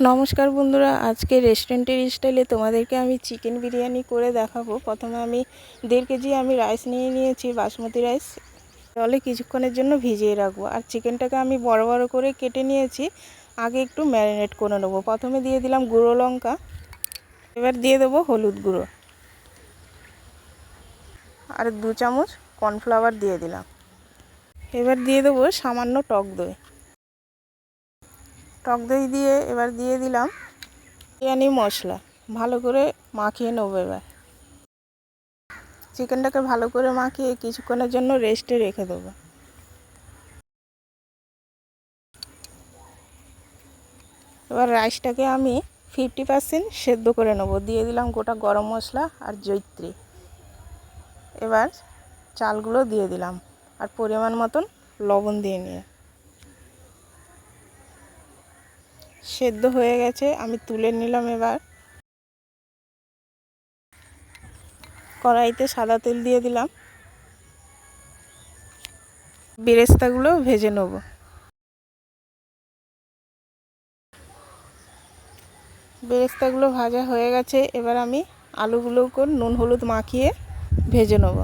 নমস্কার বন্ধুরা, আজকে রেস্টুরেন্টের স্টাইলে তোমাদেরকে আমি চিকেন বিরিয়ানি করে দেখাবো। প্রথমে আমি দেড় কেজি আমি রাইস নিয়ে নিয়েছি, বাসমতি রাইস জলে কিছুক্ষণের জন্য ভিজিয়ে রাখব। আর চিকেনটাকে আমি বড় বড় করে কেটে নিয়েছি। আগে একটু ম্যারিনেট করে নেব। প্রথমে দিয়ে দিলাম গুঁড়ো লঙ্কা। এবার দিয়ে দেবো হলুদ গুঁড়ো। আর দু চামচ কর্নফ্লাওয়ার দিয়ে দিলাম। এবার দিয়ে দেবো সামান্য টক দই। টক দই দিয়ে এবার দিয়ে দিলাম। বিরিয়ানি, মশলা, ভালো করে মাখিয়ে নেব এবার। চিকেনটাকে ভালো করে মাখিয়ে কিছুক্ষণের জন্য রেস্টে রেখে দেবো। এবার রাইসটাকে আমি ফিফটি পার্সেন্ট সেদ্ধ করে নেব। দিয়ে দিলাম গোটা গরম মশলা আর জৈত্রী। এবার চালগুলো দিয়ে দিলাম। আর পরিমাণ মতন লবণ দিয়ে নিয়ে। সেদ্ধ হয়ে গেছে, আমি তুলে নিলাম এবার। কড়াইতে সাদা তেল দিয়ে দিলাম। বেরেস্তাগুলো ভেজে নেব। বেরেস্তাগুলো ভাজা হয়ে গেছে, এবার আমি আলুগুলোকে নুন হলুদ মাখিয়ে ভেজে নেব।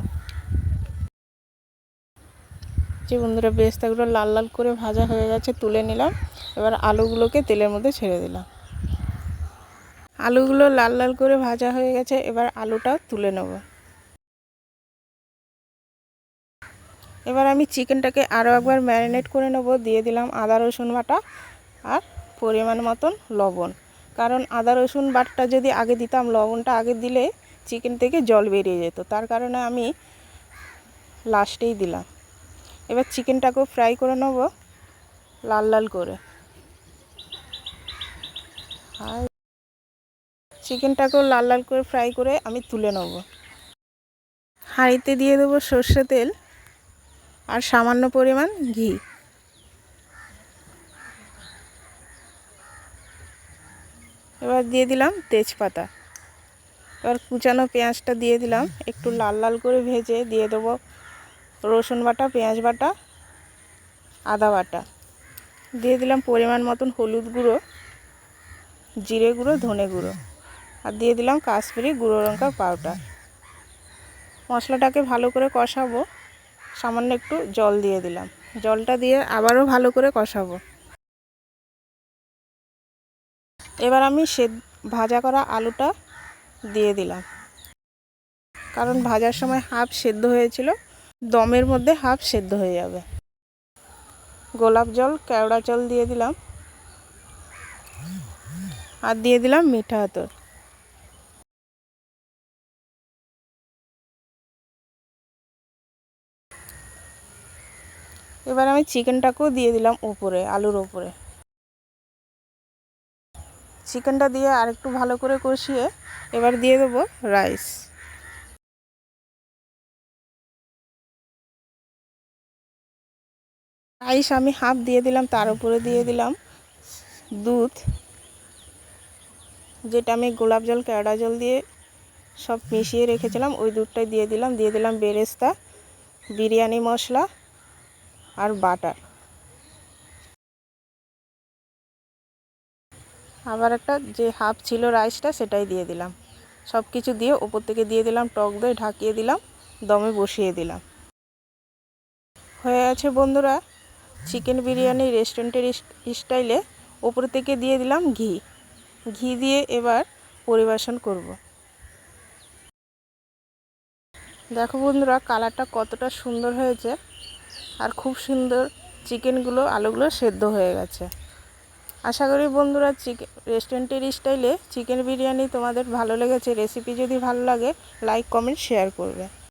যে বন্ধুরা, বেরেস্তাগুলো লাল লাল করে ভাজা হয়ে গেছে, তুলে নিলাম। এবার আলুগুলোকে তেলের মধ্যে ছেড়ে দিলাম। আলুগুলো লাল লাল করে ভাজা হয়ে গেছে, এবার আলুটা তুলে নেব। এবার আমি চিকেনটাকে আরও একবার ম্যারিনেট করে নেব, দিয়ে দিলাম আদা, রসুন বাটা আর পরিমাণ মতন লবণ। কারণ আদা, রসুন বাটটা যদি আগে দিতাম, লবণটা আগে দিলে চিকেন থেকে জল বেরিয়ে যেত। তার কারণে আমি লাস্টেই দিলাম। এবার চিকেনটাকেও ফ্রাই করে নেব, লাল লাল করে। আর চিকেনটাকেও লাল লাল করে ফ্রাই করে আমি তুলে নেব। হাঁড়িতে দিয়ে দেবো সর্ষে তেল আর সামান্য পরিমাণ ঘি। এবার দিয়ে দিলাম তেজপাতা। এবার কুচানো পেঁয়াজটা দিয়ে দিলাম। একটু লাল লাল করে ভেজে দিয়ে দেবো রসুন বাটা, পেঁয়াজ বাটা, আদা বাটা। দিয়ে দিলাম পরিমাণ মতন হলুদ গুঁড়ো। জিরে গুঁড়ো, ধনে গুঁড়ো। আর দিয়ে দিলাম কাশ্মীরি গুঁড়ো লঙ্কার পাউডার। মশলাটাকে ভালো করে কষাবো। সামান্য একটু জল দিয়ে দিলাম। জলটা দিয়ে আবারও ভালো করে কষাবো। এবার আমি সে ভাজা করা আলুটা দিয়ে দিলাম। কারণ ভাজার সময় হাফ সেদ্ধ হয়েছিল, দমের মধ্যে হাফ সেদ্ধ হয়ে যাবে। গোলাপ জল, কেওড়া জল দিয়ে দিলাম। আর দিয়ে দিলাম মিঠা আতর। এবার আমি চিকেনটাকেও দিয়ে দিলাম উপরে, আলুর ওপরে চিকেনটা দিয়ে আরেকটু ভালো করে কষিয়ে এবার দিয়ে দেবো রাইস। রাইস আমি হাফ দিয়ে দিলাম, তার উপরে দিয়ে দিলাম দুধ। যেটা আমি গোলাপ জল, কেওড়া জল দিয়ে সব মিশিয়ে রেখেছিলাম, ওই দুধটাই দিয়ে দিলাম। দিয়ে দিলাম বেরেস্তা, বিরিয়ানি মশলা আর বাটার। আবার একটা যে হাফ ছিল রাইসটা, সেটাই দিয়ে দিলাম। সব কিছু দিয়ে ওপর থেকে দিয়ে দিলাম, টক দই ঢাকিয়ে দিলাম, দমে বসিয়ে দিলাম। হয়ে আছে বন্ধুরা, চিকেন বিরিয়ানি রেস্টুরেন্টের স্টাইলে। ওপর থেকে দিয়ে দিলাম ঘি। ঘি দিয়ে এবার পরিবেশন করব। দেখো বন্ধুরা, কালারটা কতটা সুন্দর হয়েছে আর খুব সুন্দর চিকেনগুলো, আলুগুলো সেদ্ধ হয়ে গেছে। আশা করি বন্ধুরা চিকেন রেস্টুরেন্টের স্টাইলে চিকেন বিরিয়ানি তোমাদের ভালো লেগেছে। রেসিপি যদি ভালো লাগে, লাইক, কমেন্ট, শেয়ার করবে।